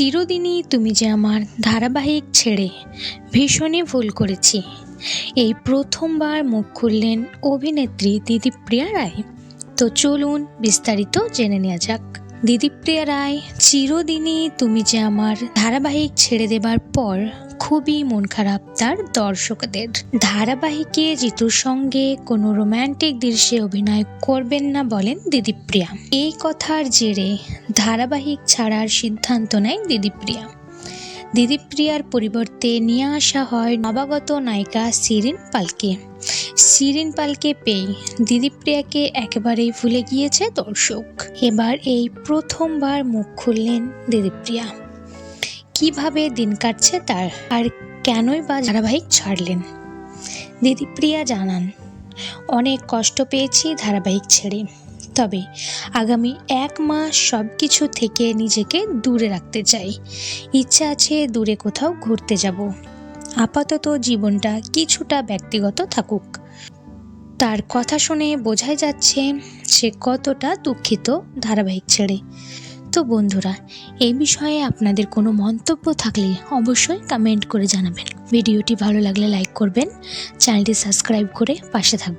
চিরদিনই তুমি যে আমার ধারাবাহিক ছেড়ে ভীষণই ভুল করেছি। এই প্রথমবার মুখ খুললেন অভিনেত্রী দিদিপ্রিয়া রায়। তো চলুন বিস্তারিত জেনে নেওয়া যাক। দিদিপ্রিয়া রায়, চিরদিনই তুমি যে আমার ধারাবাহিক ছেড়ে দেবার পর খুবই মন খারাপ তার দর্শকদের। ধারাবাহিকে জিতুর সঙ্গে কোনো রোম্যান্টিক দৃশ্যে অভিনয় করবেন না বলেন দিদিপ্রিয়া। এই কথার জেরে ধারাবাহিক ছাড়ার সিদ্ধান্ত নেয় দিদিপ্রিয়া। দিদিপ্রিয়ার পরিবর্তে নিয়ে আসা হয় নবাগত নায়িকা সিরিন পালকে। সিরিন পালকে পেয়ে দিদিপ্রিয়াকে একেবারেই ভুলে গিয়েছে দর্শক। এবার এই প্রথমবার মুখ খুললেন দিদিপ্রিয়া কীভাবে দিন কাটছে তার আর কেনই বা ধারাবাহিক ছাড়লেন? দিদিপ্রিয়া জানান, অনেক কষ্ট পেয়েছি ধারাবাহিক ছেড়ে। তবে আগামী এক মাস সব কিছু থেকে নিজেকে দূরে রাখতে চাই। ইচ্ছা আছে দূরে কোথাও ঘুরতে যাব। আপাতত জীবনটা কিছুটা ব্যক্তিগত থাকুক। তার কথা শুনে বোঝাই যাচ্ছে সে কতটা দুঃখিত ধারাবাহিক ছেড়ে তো বন্ধুরা এই বিষয়ে আপনাদের কোনো মন্তব্য থাকলে অবশ্যই কমেন্ট করে জানাবেন। ভিডিওটি ভালো লাগলে লাইক করবেন, চ্যানেলটি সাবস্ক্রাইব করে পাশে থাকবেন।